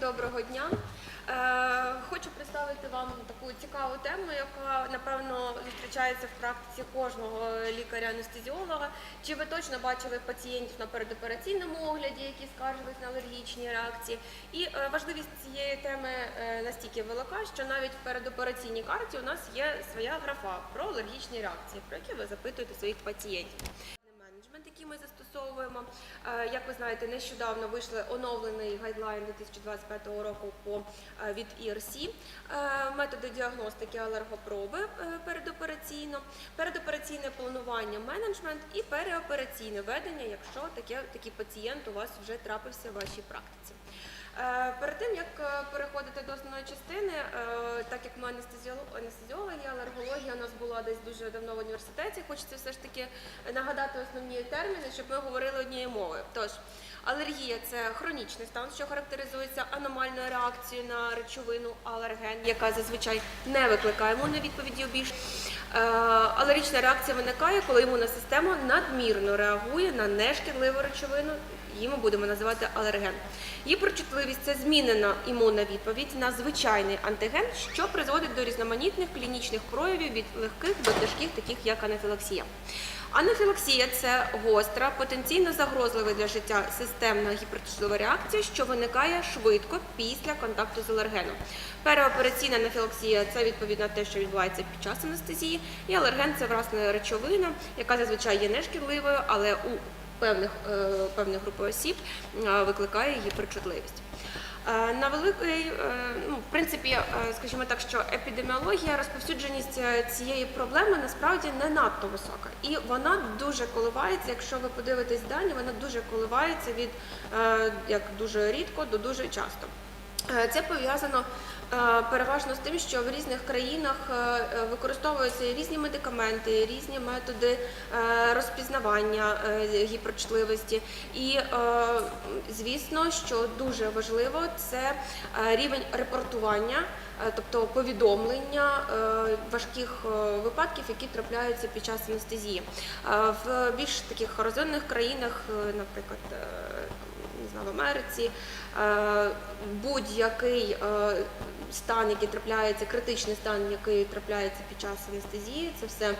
доброго дня. Е, Хочу представити вам таку цікаву тему, яка напевно зустрічається в практиці кожного лікаря-анестезіолога. Чи ви точно бачили пацієнтів на передопераційному огляді, які скаржились на алергічні реакції? І е, важливість цієї теми е, настільки велика, що навіть в передопераційній карті у нас є своя графа про алергічні реакції, про які ви запитуєте своїх пацієнтів менеджмент, який ми застосовуємо. Е, Як ви знаєте, нещодавно вийшли оновлений гайдлайн 2025 року по е, від ERC, е, методи діагностики алергопроби передопераційно, передопераційне планування менеджмент і переопераційне ведення, якщо таке, такий пацієнт у вас вже трапився в вашій практиці. Е, Перед тим як е, переходити до основної частини, е, так як ми анестезіоло- анестезіологи, алергологія у нас була десь дуже давно в університеті, хочеться все ж таки нагадати основні терміни, щоб ми говорили однією мовою. Тож алергія це хронічний стан, що характеризується аномальною реакцією на речовину алерген, яка зазвичай не викликає імунної відповіді більш. Алергічна реакція виникає, коли імунна система надмірно реагує на нешкідливу речовину, її ми будемо називати алерген. Її прочутливість це змінена імунна відповідь на звичайний антиген, що призводить до різноманітних клінічних проявів від легких до тяжких, таких як анафілаксія. Анафілаксія це гостра, потенційно загрозлива для життя системна гіпертичлова реакція, що виникає швидко після контакту з алергеном. Переопераційна анафілаксія це відповідно те, що відбувається під час анестезії, і алерген це власне речовина, яка зазвичай є нешкідливою, але у певних, е, певних групи осіб е, викликає гіперчутливість. Е, На великий, ну, в принципі, скажімо так, що епідеміологія, розповсюдженість цієї проблеми насправді не надто висока. І вона дуже коливається, якщо ви подивитесь дані, вона дуже коливається від як дуже рідко до дуже часто. Це пов'язано переважно з тим, що в різних країнах е, е, використовуються різні медикаменти, різні методи е, розпізнавання е, гіперчутливості. І, е, звісно, що дуже важливо, це е, рівень репортування, е, тобто повідомлення е, важких е, випадків, які трапляються під час анестезії. Е, В більш таких розвинених країнах, е, наприклад, е, не знаю, в Америці, е, будь-який е, стан, який трапляється, критичний стан, який трапляється під час анестезії, це все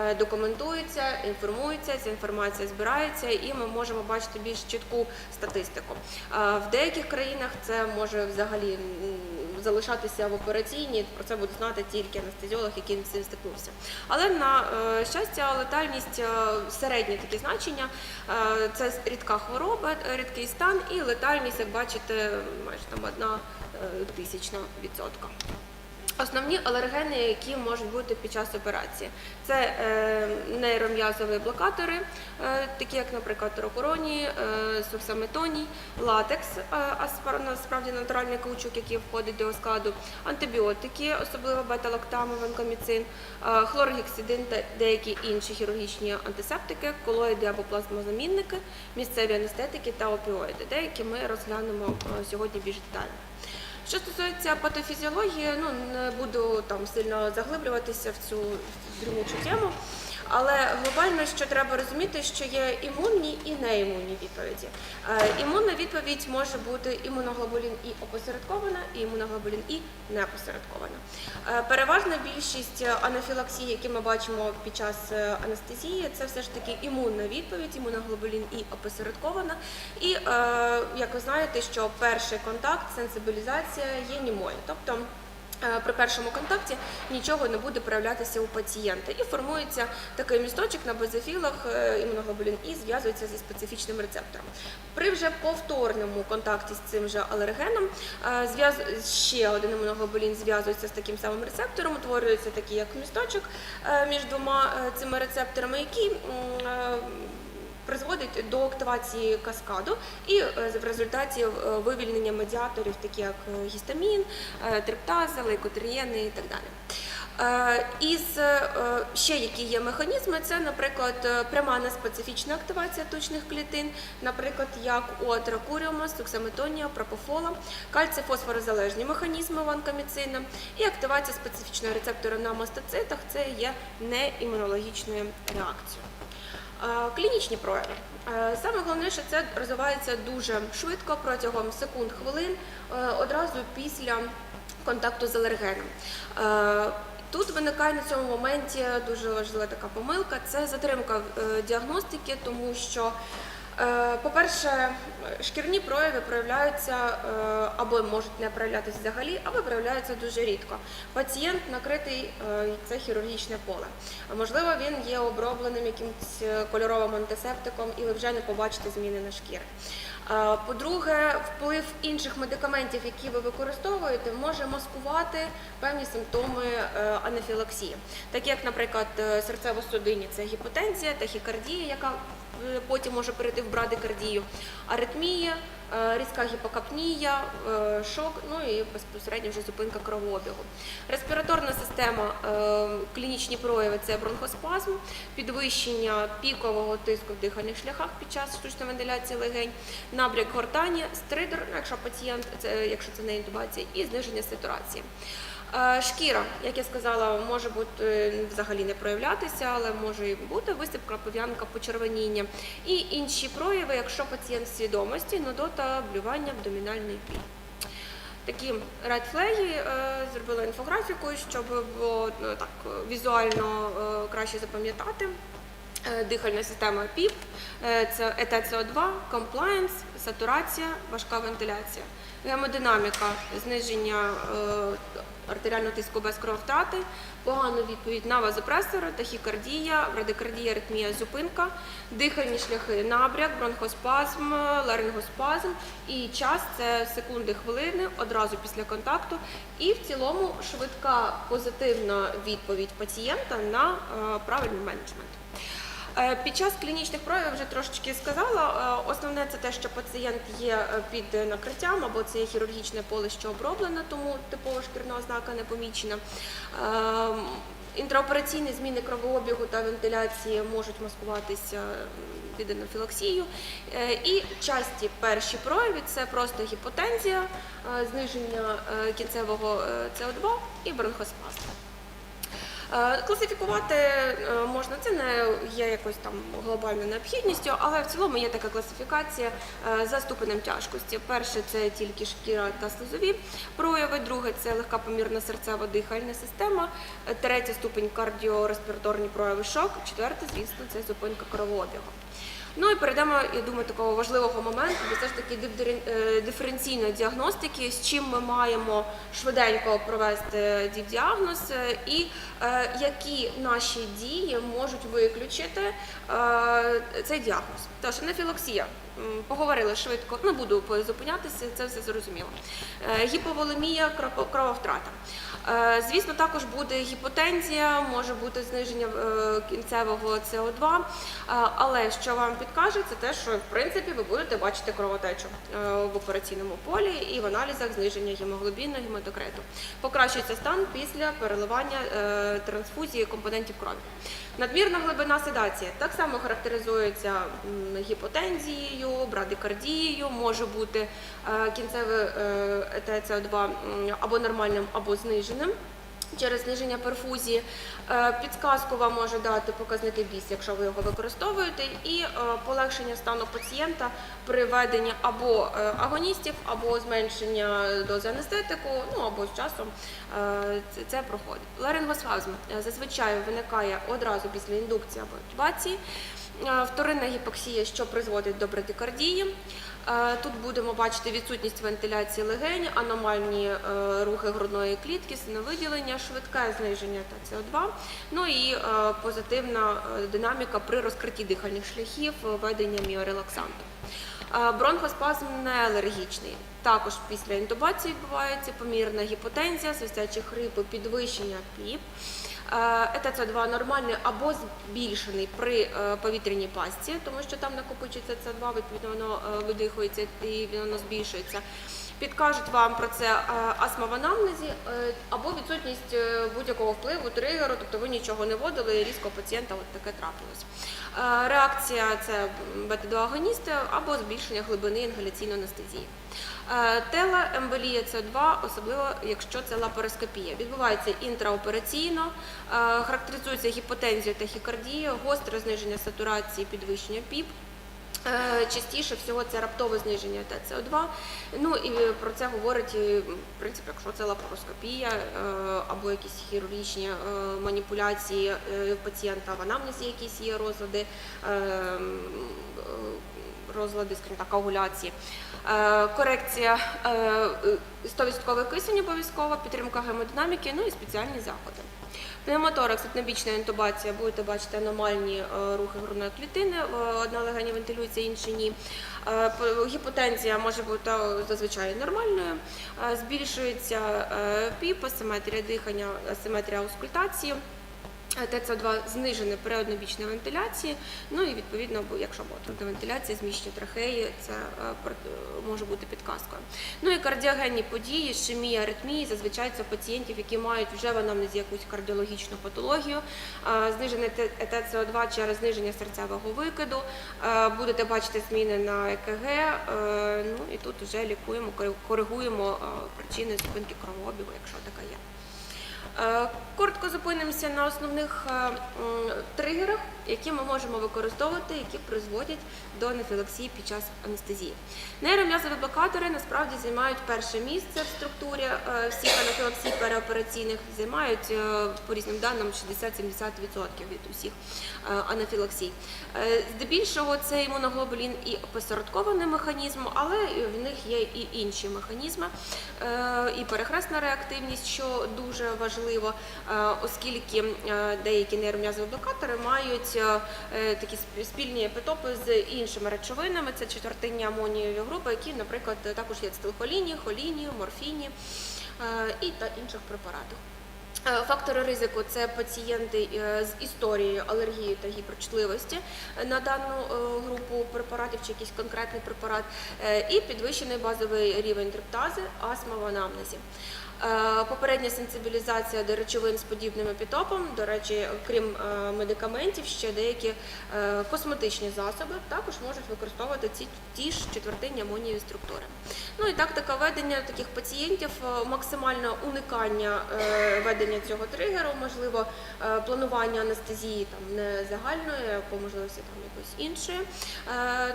е, документується, інформується, ця інформація збирається, і ми можемо бачити більш чітку статистику. Е, В деяких країнах це може взагалі залишатися в операційній. Про це буде знати тільки анестезіолог, який цим стикнувся. Але на е, щастя, летальність середнє такі значення. Це рідка хвороба, рідкий стан, і летальність, як бачите, майже там одна тисячна відсотка. Основні алергени, які можуть бути під час операції, це е, нейром'язові блокатори, е, такі як, наприклад, рокуроній, е, суксаметоній, латекс, а насправді натуральний каучук, який входить до складу, антибіотики, особливо бета-лактам, ванкоміцин, хлоргексидин та деякі інші хірургічні антисептики, колоїди або плазмозамінники, місцеві анестетики та опіоїди. Деякі ми розглянемо сьогодні більш детально. Що стосується патофізіології, ну не буду там сильно заглиблюватися в цю дрімучу тему. Але глобально, що треба розуміти, що є імунні і неімунні відповіді. Е, імунна відповідь може бути імуноглобулін І опосередкована, і імуноглобулін І неопосередкована. Е, переважна більшість анафілаксій, які ми бачимо під час е, анестезії, це все ж таки імунна відповідь, імуноглобулін І опосередкована. І як ви знаєте, що перший контакт, сенсибілізація є німою. Тобто При першому контакті нічого не буде проявлятися у пацієнта і формується такий місточок на базофілах, е, імуноглобулін І зв'язується зі специфічним рецептором. При вже повторному контакті з цим же алергеном е, зв'яз- ще один імуноглобулін зв'язується з таким самим рецептором, утворюється такий як місточок е, між двома е, цими рецепторами, е, призводить до активації каскаду і е, в результаті е, вивільнення медіаторів, такі як е, гістамін, триптази, лейкотрієни і так далі. Із ще які є механізми, це, наприклад, пряма неспецифічна активація точних клітин, наприклад, як у атракуріума, суксаметонія, пропофола, кальцій-фосфорозалежні механізми ванкоміцина і активація специфічного рецептора на мастоцитах це є неімунологічною реакцією. Е, Клінічні прояви. Е, Саме головне, що це розвивається дуже швидко протягом секунд хвилин, е, одразу після контакту з алергеном. Тут виникає на цьому моменті дуже важлива така помилка це затримка діагностики, тому що, по-перше, шкірні прояви проявляються е, або можуть не проявлятися взагалі, або проявляються дуже рідко. Пацієнт накритий е, це хірургічне поле. Можливо, він є обробленим якимось е, кольоровим антисептиком, і ви вже не побачите зміни на шкірі. Е, По-друге, вплив інших медикаментів, які ви використовуєте, може маскувати певні симптоми е, анафілаксії, такі як, наприклад, е, серцево-судинні це гіпотензія, тахікардія, яка е, потім може перейти в брадикардію, аритмія, е, різка гіпокапнія, е, шок, ну і безпосередньо вже зупинка кровообігу. Респіраторна система, е, клінічні прояви це бронхоспазм, підвищення пікового тиску в дихальних шляхах під час штучної вентиляції легень, набряк гортані, стридер, ну, якщо пацієнт, це, якщо це не інтубація, і зниження сатурації. Е, Шкіра, як я сказала, може бути е, взагалі не проявлятися, але може і бути висипка, пов'янка, почервоніння і інші прояви, якщо пацієнт в свідомості, нудота, блювання, абдомінальний біль. Такі редфлеги е, зробила інфографіку, щоб було ну, так візуально е, краще запам'ятати. Дихальна система ПІП, це ЕТСО2, комплаєнс, сатурація, важка вентиляція, гемодинаміка, зниження е, артеріального тиску без крововтрати, погану відповідь на вазопресори, тахікардія, брадикардія, аритмія, зупинка, дихальні шляхи, набряк, бронхоспазм, ларингоспазм і час це секунди, хвилини одразу після контакту. І в цілому швидка позитивна відповідь пацієнта на е, правильний менеджмент. Е, Під час клінічних проявів вже трошечки сказала. е, Основне це те, що пацієнт є е, під накриттям або це є хірургічне поле, що оброблене, тому типова шкірна ознака не помічена. Інтраопераційні зміни кровообігу та вентиляції можуть маскуватися під анафілаксію. І часті перші прояви це просто гіпотензія, зниження кінцевого е, СО2 і бронхоспазм. Е, Класифікувати е, можна, це не є якось там глобальною необхідністю, але в цілому є така класифікація е, за ступенем тяжкості. Перше це тільки шкіра та слизові прояви, друге це легка помірна серцево-дихальна система, е, третій ступень кардіореспіраторні прояви шок, четверте, звісно, це зупинка кровообігу. Ну і перейдемо, я думаю, такого важливого моменту, де все ж таки е, диференційної діагностики, з чим ми маємо швиденько провести діагноз е, і е, які наші дії можуть виключити е, цей діагноз. Тож анафілаксія. Поговорили швидко, не буду зупинятися, це все зрозуміло. Е, Гіповолемія, крововтрата. Е, Звісно, також буде гіпотензія, може бути зниження е, кінцевого СО2, е, але що вам підкаже, це те, що в принципі ви будете бачити кровотечу в операційному полі і в аналізах зниження гемоглобіну, гематокриту. Покращується стан після переливання трансфузії компонентів крові. Надмірна глибина седації так само характеризується гіпотензією, брадикардією, може бути е, кінцеве е, ТЦО2 або нормальним, або зниженим. Через зниження перфузії Е, підсказку вам може дати показники біс, якщо ви його використовуєте, і е, полегшення стану пацієнта при введенні або е, агоністів, або зменшення дози анестетику, ну або з часом це, проходить. Ларингоспазм е, зазвичай виникає одразу після індукції або інтубації. Е, Вторинна гіпоксія, що призводить до брадикардії. Е, Тут будемо бачити відсутність вентиляції легень, аномальні е, рухи грудної клітки, синовиділення, швидке зниження та СО2, ну і е, позитивна динаміка при розкритті дихальних шляхів, введення міорелаксанту. Бронхоспазм не алергічний. Також після інтубації відбувається помірна гіпотензія, свистячі хрипи, підвищення піп. ЕТЦ2 нормальний або збільшений при е, повітряній пастці, тому що там накопичується С2, відповідно воно е, видихується і воно збільшується. Підкажуть вам про це е, астма в анамнезі е, або відсутність е, будь-якого впливу, тригеру, тобто ви нічого не вводили і різко пацієнта от таке трапилось. Е, Реакція це бета-2 агоністи або збільшення глибини інгаляційної анестезії. Телеемболія Тела емболія С2, особливо якщо це лапароскопія. Відбувається інтраопераційно, е, характеризується гіпотензією тахікардією, гостре зниження сатурації, підвищення ПІП. Е, Частіше всього це раптове зниження ТЦО2. Ну і про це говорить, в принципі, якщо це лапароскопія е, або якісь хірургічні е, маніпуляції пацієнта в анамнезі, якісь є розлади, розлади, скажімо так, коагуляції. Корекція е, е, 100% кисень обов'язково, підтримка гемодинаміки, ну і спеціальні заходи. Пневмоторакс, етнобічна інтубація, будете бачити аномальні е, рухи грудної клітини, е, одна легені вентилюється, інша ні. Е, Гіпотензія може бути зазвичай нормальною, збільшується піп, асиметрія дихання, асиметрія аускультації. Е, ТЦ2 знижене при вентиляції, ну і відповідно, якщо буде вентиляція, зміщення трахеї, це е, е, може бути підказкою. Ну і кардіогенні події, ішемія, аритмії, зазвичай це пацієнтів, які мають вже в анамнезі якусь кардіологічну патологію, знижене Т- ТЦО2 через зниження серцевого викиду, будете бачити зміни на ЕКГ, ну і тут вже лікуємо, кори- коригуємо причини зупинки кровообігу, якщо така є. Е, Коротко зупинимося на основних е, тригерах, які ми можемо використовувати, які призводять до анафілаксії під час анестезії. Нейром'язові блокатори насправді займають перше місце в структурі е, всіх анафілаксій переопераційних, займають е, по різним даним 60-70% від усіх е, анафілаксій. Здебільшого це імуноглобулін і опосередкований механізм, але в них є і інші механізми, і перехресна реактивність, що дуже важливо, оскільки деякі нейром'язові блокатори мають такі спільні епітопи з іншими речовинами. Це четвертинні амонієві групи, які, наприклад, також є в холіні, морфіні е, і та інших препаратах. Е, Фактори ризику це пацієнти е, з історією алергії та гіперчутливості на дану е, групу препаратів чи якийсь конкретний препарат, е, і підвищений базовий рівень триптази, астма в анамнезі. Е, Попередня сенсибілізація до речовин з подібним епітопом, до речі, крім е, медикаментів, ще деякі е, косметичні засоби також можуть використовувати ці ті ж четвертинні амонієві структури. Ну і тактика ведення таких пацієнтів максимальне уникання ведення цього тригеру, можливо, планування анестезії там не загальної, а по можливості там якоїсь іншої.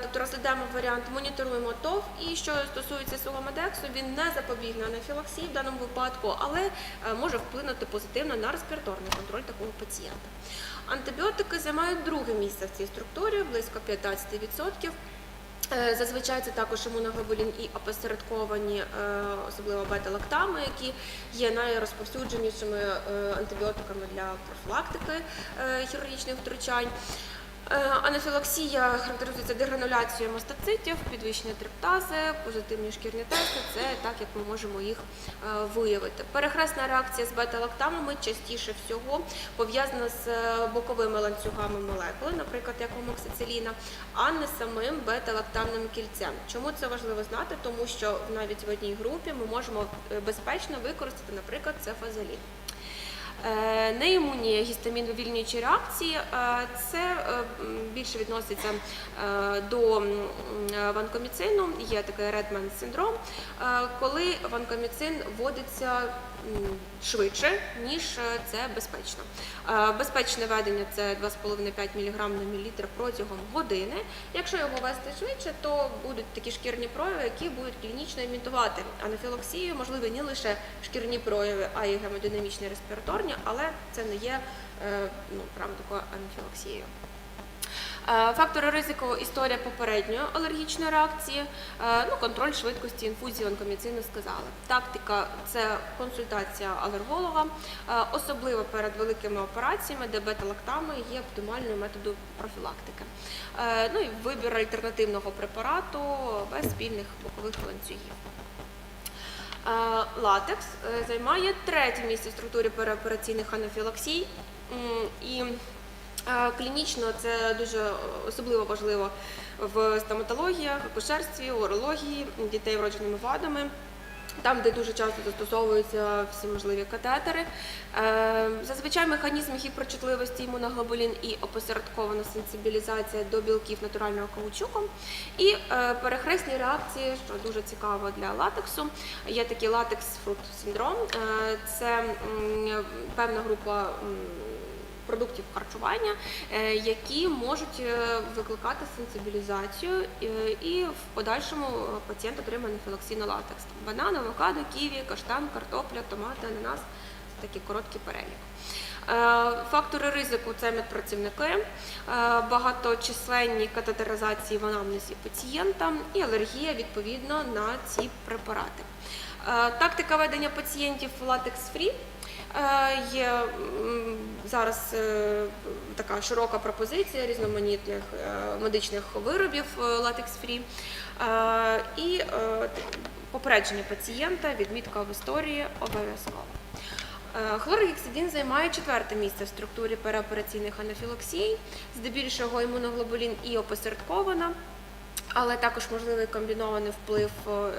Тобто розглядаємо варіант, моніторуємо ТОВ. І що стосується сугамедексу, він не запобігне анафілаксії в даному випадку, але е, може вплинути позитивно на респіраторний контроль такого пацієнта. Антибіотики займають друге місце в цій структурі, близько 15%. Е, Зазвичай це також імуноглобулін і опосередковані, е, особливо бета-лактами, які є найрозповсюдженішими антибіотиками для профілактики хірургічних втручань. Е, Анафілаксія характеризується дегрануляцією мастацитів, підвищення триптази, позитивні шкірні тести. Це так, як ми можемо їх е, виявити. Перехресна реакція з бета-лактамами частіше всього пов'язана з е, боковими ланцюгами молекули, наприклад, як у моксициліна, а не самим бета-лактамним кільцем. Чому це важливо знати? Тому що навіть в одній групі ми можемо безпечно використати, наприклад, цефазолін. Е, Неімунні гістаміновільнюючі реакції е, це е, більше відноситься до ванкоміцину. Є такий Редман синдром, коли ванкоміцин вводиться швидше, ніж е, це безпечно. Е, Безпечне ведення це 2,5-5 мг на мілілітр протягом години. Якщо його вести швидше, то будуть такі шкірні прояви, які будуть клінічно імітувати анафілаксію. Можливі не лише шкірні прояви, а й гемодинамічні респіраторні, але це не є е, ну, прямо такою анафілаксією. Е, Фактори ризику історія попередньої алергічної реакції, е, ну, контроль швидкості інфузії онкоміцину сказали. Тактика це консультація алерголога, е, особливо перед великими операціями, де бета-лактами є оптимальною методом профілактики. Ну і вибір альтернативного препарату без спільних бокових ланцюгів. Латекс займає третє місце в структурі переопераційних анафілаксій. І клінічно це дуже особливо важливо в стоматологіях, акушерстві, урології, дітей вродженими вадами. Там, де дуже часто застосовуються всі можливі катетери. Е, Зазвичай механізм гіперчутливості імуноглобулін і опосередкована сенсибілізація до білків натурального каучуку. І е, перехресні реакції, що дуже цікаво для латексу. Є такий латекс фрукт синдром. Е, Це певна група продуктів харчування, е, які можуть е, викликати сенсибілізацію е, і в подальшому пацієнт отримає анафілаксійний латекс. Банан, авокадо, ківі, каштан, картопля, томати, ананас це такий короткий перелік. Фактори ризику це медпрацівники, багаточисленні катетеризації в анамнезі пацієнта і алергія відповідно на ці препарати. Тактика ведення пацієнтів латекс-фрі. Е, Є зараз е, така широка пропозиція різноманітних е, медичних виробів латекс-фрі. І попередження пацієнта, відмітка в історії обов'язково. Хлоргексидин займає четверте місце в структурі переопераційних анафілаксій, здебільшого імуноглобулін і опосередкована, але також можливий комбінований вплив е,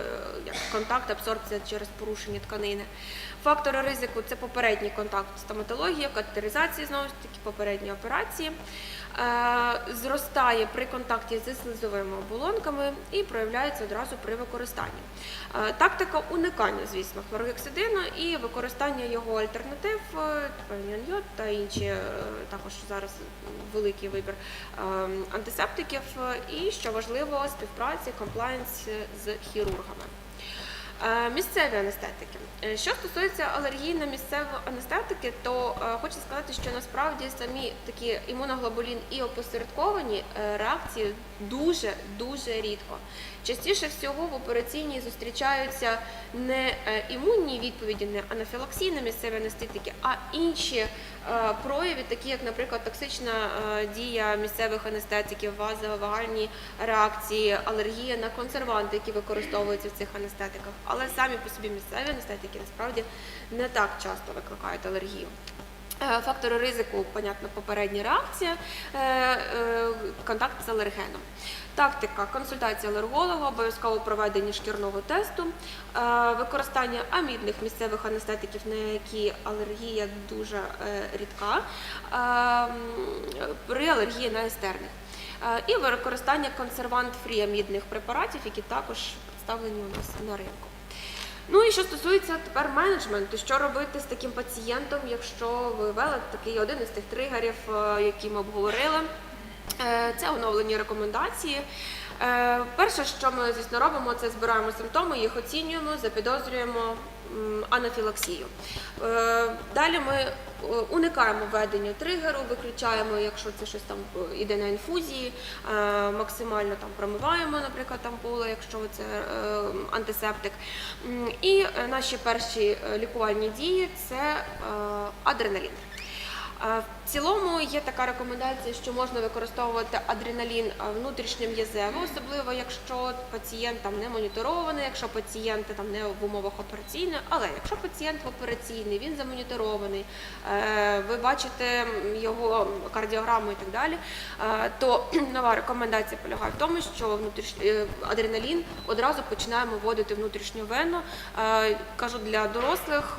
як контакт, абсорбція через порушення тканини. Фактори ризику це попередній контакт стоматологія, катетеризація, знову ж таки, попередні операції. Е, Зростає при контакті зі слизовими оболонками і проявляється одразу при використанні. Е, Тактика уникання, звісно, хлоргексидину і використання його альтернатив, е, та інші також зараз великий вибір антисептиків. І що важливо, співпраці, комплаєнс з хірургами. Е, Місцеві анестетики. Е, Що стосується алергії на місцеві анестетики, то е, хочу сказати, що насправді самі такі імуноглобулін і опосередковані реакції дуже дуже рідко. Частіше всього в операційній зустрічаються не імунні відповіді, не анафілаксії на місцеві анестетики, а інші прояви, такі як, наприклад, токсична е, дія місцевих анестетиків, вазовагальні реакції, алергія на консерванти, які використовуються в цих анестетиках. Але самі по собі місцеві анестетики насправді не так часто викликають алергію. Е, Фактори ризику, понятно, попередня реакція, е, е, контакт з алергеном. Тактика консультація алерголога, обов'язково проведення шкірного тесту, е, використання амідних місцевих анестетиків, на які алергія дуже е, рідка, е, при алергії на естерних. Е, І використання консервант-фрі амідних препаратів, які також представлені у нас на ринку. Ну і що стосується тепер менеджменту, що робити з таким пацієнтом, якщо ви ввели такий один із тих тригерів, які ми обговорили. Е, Це оновлені рекомендації. Е, Перше, що ми, звісно, робимо, це збираємо симптоми, їх оцінюємо, запідозрюємо анафілаксію. Е, Далі ми уникаємо введення тригеру, виключаємо, якщо це щось там іде на інфузії, максимально там промиваємо, наприклад, ампули, якщо це антисептик. І наші перші лікувальні дії це адреналін. В цілому є така рекомендація, що можна використовувати адреналін е, внутрішньом'язево, особливо якщо пацієнт там не моніторований, якщо пацієнт там не в умовах операційної, але якщо пацієнт в операційний, він замоніторований, е, ви бачите його кардіограму і так далі, е, то нова рекомендація полягає в тому, що адреналін одразу починаємо вводити внутрішню вену. Кажу для дорослих,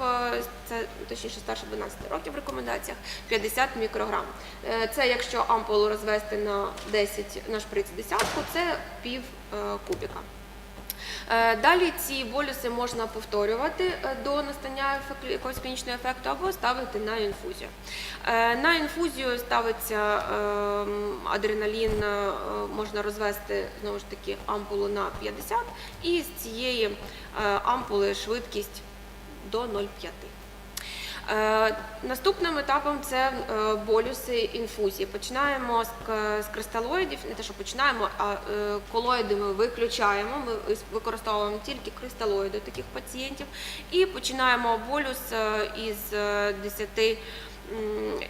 це точніше старше 12 років в рекомендаціях 50 мікрограм. Е, Це якщо ампулу розвести на 10 на шприц десятку, це пів е, кубіка. Е, Далі ці болюси можна повторювати до настання якогось клінічного ефекту або ставити на інфузію. На інфузію ставиться е, адреналін, можна розвести знову ж таки ампулу на 50 і з цієї ампули швидкість до 0,5. Е, Наступним етапом це е, болюси інфузії. Починаємо з, кристалоїдів, не те, що починаємо, а е, колоїди ми виключаємо. Ми використовуємо тільки кристалоїди таких пацієнтів і починаємо болюс із е, 10 м,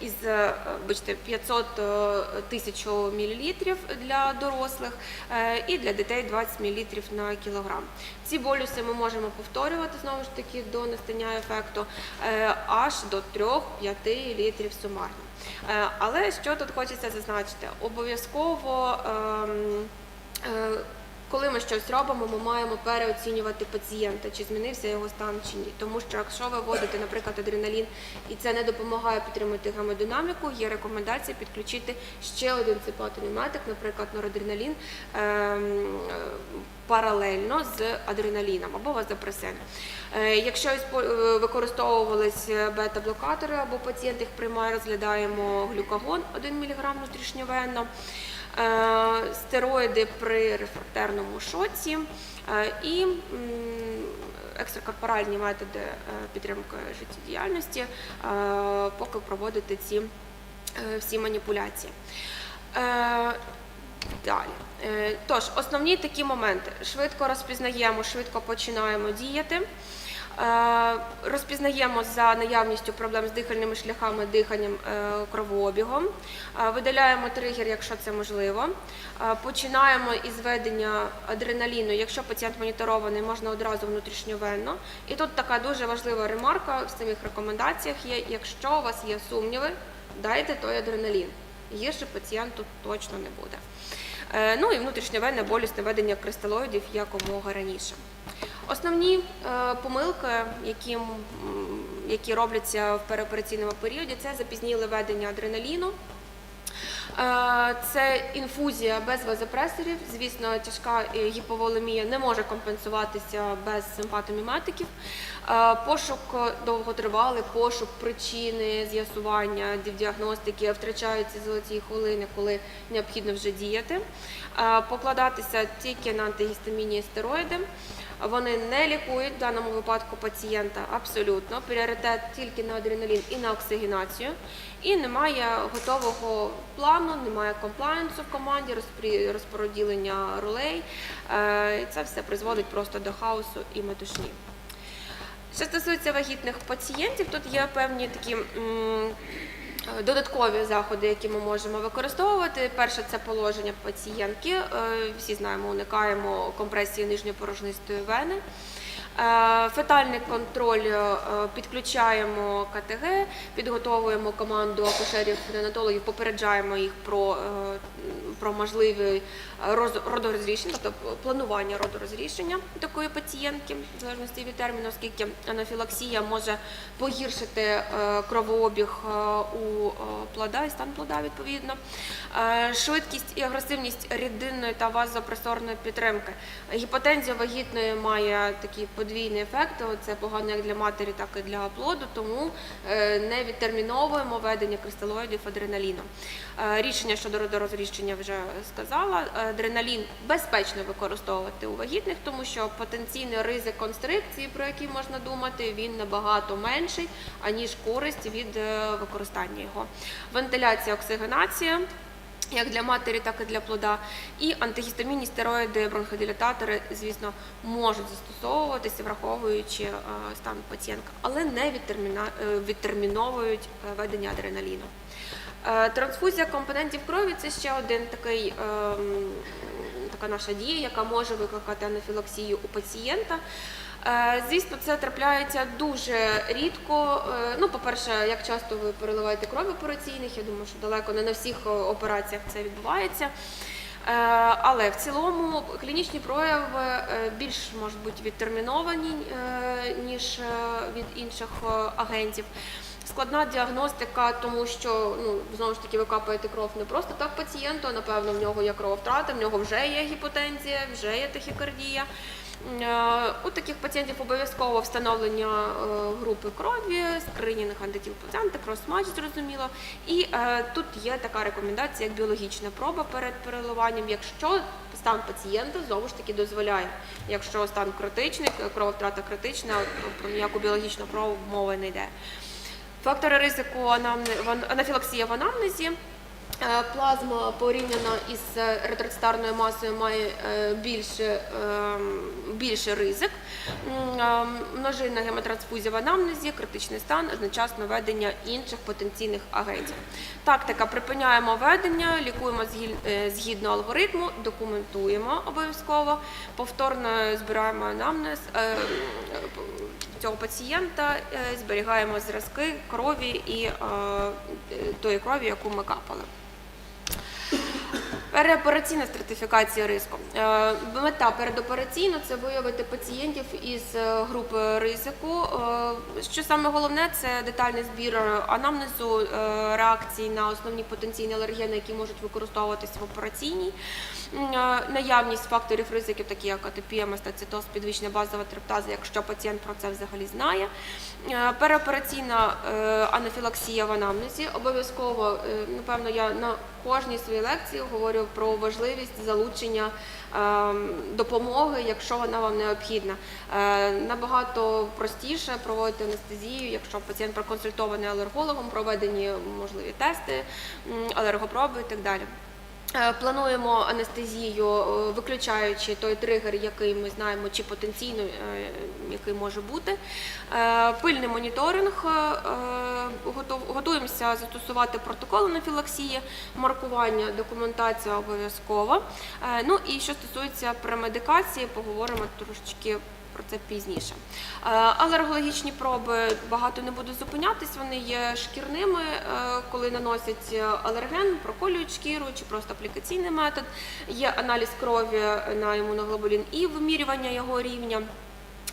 із е, вибачте, 500 е, тисяч мілілітрів для дорослих е, і для дітей 20 мілілітрів на кілограм. Ці болюси ми можемо повторювати знову ж таки до настання ефекту аж до 3-5 літрів сумарно. Але що тут хочеться зазначити? Обов'язково ем, коли ми щось робимо, ми маємо переоцінювати пацієнта, чи змінився його стан чи ні. Тому що якщо ви вводите, наприклад, адреналін, і це не допомагає підтримати гемодинаміку, є рекомендація підключити ще один ципатоміметик, наприклад, норадреналін, ем, е, паралельно з адреналіном або вазопресин. Е, Якщо е, використовувались бета-блокатори або пацієнт їх приймає, розглядаємо глюкагон 1 мг внутрішньовенно. Е, стероїди при рефрактерному шоці е, і екстракорпоральні методи е, підтримки життєдіяльності, е, поки проводити ці е, всі маніпуляції. Далі. Е, Тож, основні такі моменти. Швидко розпізнаємо, швидко починаємо діяти. Е, Розпізнаємо за наявністю проблем з дихальними шляхами, диханням, е, кровообігом. Видаляємо тригер, якщо це можливо. Починаємо із введення адреналіну. Якщо пацієнт моніторований, можна одразу внутрішньовенно. І тут така дуже важлива ремарка в самих рекомендаціях є: якщо у вас є сумніви, дайте той адреналін. Гірше пацієнту точно не буде. Е, Ну і внутрішньовенне болісне ведення кристалоїдів якомога раніше. Основні е, помилки, які, які робляться в переопераційному періоді, це запізніле ведення адреналіну. Е, Це інфузія без вазопресорів. Звісно, тяжка гіповолемія не може компенсуватися без симпатоміметиків. Е, Пошук е, довготривалий, пошук причини з'ясування діагностики, втрачаються золоті хвилини, коли необхідно вже діяти. Е, Покладатися тільки на антигістамінні стероїди. Вони не лікують в даному випадку пацієнта абсолютно. Пріоритет тільки на адреналін і на оксигенацію. І немає готового плану, немає комплаєнсу в команді, розподілення ролей. Е, Це все призводить просто до хаосу і метушні. Що стосується вагітних пацієнтів, тут є певні такі додаткові заходи, які ми можемо використовувати. Перше це положення пацієнтки. Е, Всі знаємо, уникаємо компресії нижньопорожнистої вени. Е, Фетальний контроль е, підключаємо КТГ, підготовуємо команду акушерів-неонатологів, попереджаємо їх про, е, про можливе родорозрішення, тобто планування родорозрішення такої пацієнтки, в залежності від терміну, оскільки анафілаксія може погіршити кровообіг у плода і стан плода відповідно. Швидкість і агресивність рідинної та вазопресорної підтримки. Гіпотензія вагітної має такий подвійний ефект. Це погано як для матері, так і для плоду, тому е, не відтерміновуємо введення кристалоїдів адреналіном. Е, Рішення щодо родорозріщення вже сказала. Адреналін безпечно використовувати у вагітних, тому що потенційний ризик констрикції, про який можна думати, він набагато менший, аніж користь від е, використання його. Вентиляція, оксигенація. Як для матері, так і для плода. І антигістамінні стероїди, бронходилататори, звісно, можуть застосовуватися, враховуючи е, стан пацієнтка, але не е, відтерміновують е, ведення адреналіну. Трансфузія компонентів крові це ще один такий. ем, Така наша дія, яка може викликати анафілаксію у пацієнта. Е, Звісно, це трапляється дуже рідко. Е, Ну, по-перше, як часто ви переливаєте кров операційних, я думаю, що далеко не на всіх операціях це відбувається. Е, Але в цілому клінічні прояви більш можуть бути відтерміновані, ніж від інших агентів. Складна діагностика, тому що ну знову ж таки ви капаєте кров не просто так пацієнту, а напевно в нього є крововтрата, в нього вже є гіпотензія, вже є тахікардія. Е, У таких пацієнтів обов'язково встановлення е, групи крові, скринінг антитіл пацієнта, крос-матч, зрозуміло. І е, тут є така рекомендація, як біологічна проба перед переливанням, якщо стан пацієнта знову ж таки дозволяє. Якщо стан критичний, крововтрата критична, про ніяку біологічну пробу мови не йде. Фактори ризику анамне- в ан- анафілаксія в анамнезі. Е, Плазма порівняно із е, ретроцитарною масою має е, більше, ем, більше ризик. Ем, Множинна гемотрансфузія в анамнезі, критичний стан, одночасно ведення інших потенційних агентів. Тактика припиняємо ведення, лікуємо згідно алгоритму, документуємо обов'язково, повторно збираємо анамнез цього пацієнта, зберігаємо зразки крові і тої крові, яку ми капали. Переопераційна стратифікація ризику. Е, Мета передопераційно це виявити пацієнтів із е, групи ризику. Е, Що саме головне, це детальний збір анамнезу, реакцій на основні потенційні алергени, які можуть використовуватися в операційній. Наявність факторів ризиків, такі як атопія, мастацитоз, підвищена базова триптаза, якщо пацієнт про це взагалі знає. Переопераційна анафілаксія в анамнезі. Обов'язково, напевно, я на кожній своїй лекції говорю про важливість залучення е, допомоги, якщо вона вам необхідна. Е, Набагато простіше проводити анестезію, якщо пацієнт проконсультований алергологом, проведені можливі тести, алергопроби і так далі. Е, Плануємо анестезію, виключаючи той тригер, який ми знаємо, чи потенційно який може бути. Пильний моніторинг. Готуємося застосувати протокол анафілаксії, маркування, документація обов'язково. Е, Ну і що стосується премедикації, поговоримо трошечки про це пізніше. Е, Алергологічні проби багато не буду зупинятись, вони є шкірними, е, коли наносять алерген, проколюють шкіру чи просто аплікаційний метод. Є аналіз крові на імуноглобулін і вимірювання його рівня.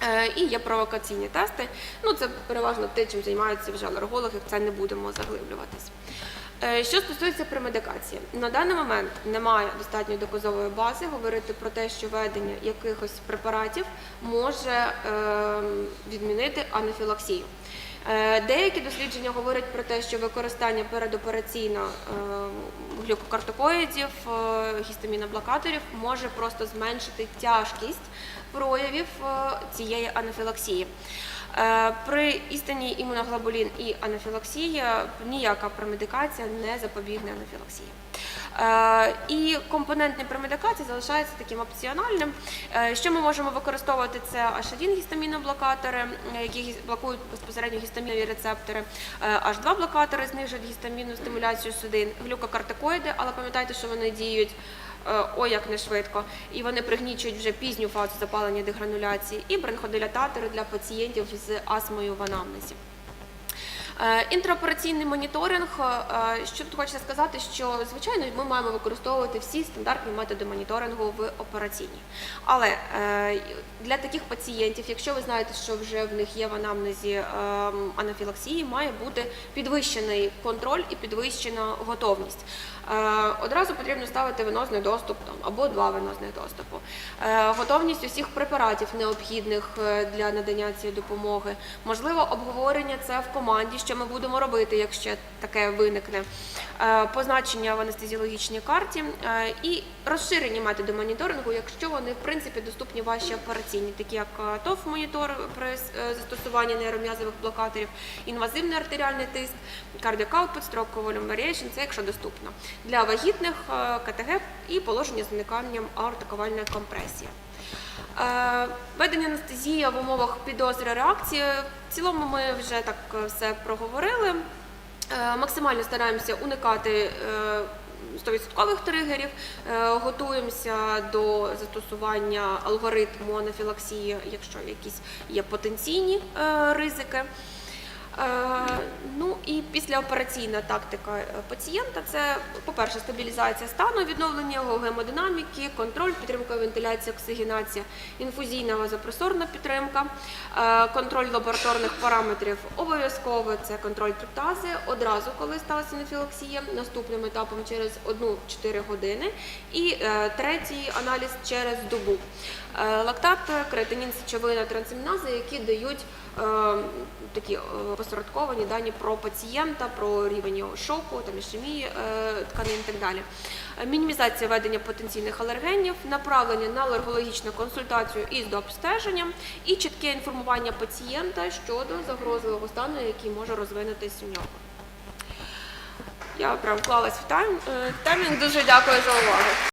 Е, І є провокаційні тести. Ну, це переважно те, чим займаються вже алергологи, це не будемо заглиблюватись. Е, Що стосується премедикації, на даний момент немає достатньої доказової бази говорити про те, що введення якихось препаратів може ем, відмінити анафілаксію. Е, Деякі дослідження говорять про те, що використання передопераційно ем, глюкокортикоїдів, е, гістаміноблокаторів може просто зменшити тяжкість проявів е, цієї анафілаксії. При істинній імуноглобулін і анафілаксії ніяка премедикація не запобігне анафілаксії. Е, І компонентний премедикації залишається таким опціональним. Е, Що ми можемо використовувати? Це H1 гістаміноблокатори, е, які блокують безпосередньо гістамінові рецептори, е, H2 блокатори знижують гістамінну стимуляцію судин, глюкокортикоїди, але пам'ятайте, що вони діють ой як не швидко, і вони пригнічують вже пізню фазу запалення дегрануляції, і бронходилататори для пацієнтів з астмою в анамнезі. Е, Інтраопераційний моніторинг. е, Що тут хочеться сказати, що звичайно ми маємо використовувати всі стандартні методи моніторингу в операційній. Але е, для таких пацієнтів, якщо ви знаєте, що вже в них є в анамнезі анафілаксії, має бути підвищений контроль і підвищена готовність. Е, Одразу потрібно ставити венозний доступ там, або два венозних доступу. Е, Готовність усіх препаратів необхідних е, для надання цієї допомоги. Можливо, обговорення це в команді, що ми будемо робити, якщо таке виникне. Позначення в анестезіологічній карті і розширені методи моніторингу, якщо вони в принципі доступні ваші операційні, такі як ТОФ монітор при застосуванні нейром'язових блокаторів, інвазивний артеріальний тиск, output, stroke volume variation, це якщо доступно. Для вагітних е, КТГ і положення з униканням аортоковальної компресії. Е, Ведення анестезії в умовах підозри реакції. В цілому ми вже так е, все проговорили. Максимально стараємося уникати е, 100% тригерів, готуємося до застосування алгоритму анафілаксії, якщо якісь є потенційні ризики. Е, Ну і післяопераційна тактика е, пацієнта це, по-перше, стабілізація стану, відновлення його гемодинаміки, контроль, підтримка вентиляції, оксигенація, інфузійна вазопресорна підтримка, е, контроль лабораторних параметрів обов'язково це контроль триптази одразу, коли сталася анафілаксія, наступним етапом через 1-4 години, і третій аналіз через добу. Лактат, креатинін, сечовина, трансамінази, які дають такі е, посередковані дані про пацієнта, про рівень шоку, там ішемії е, тканин і так далі. Е, Мінімізація ведення потенційних алергенів, направлення на алергологічну консультацію із дообстеженням і чітке інформування пацієнта щодо загрозливого стану, який може розвинутись у нього. Я прям вклалась в тайм. Таймінг. Дуже дякую за увагу.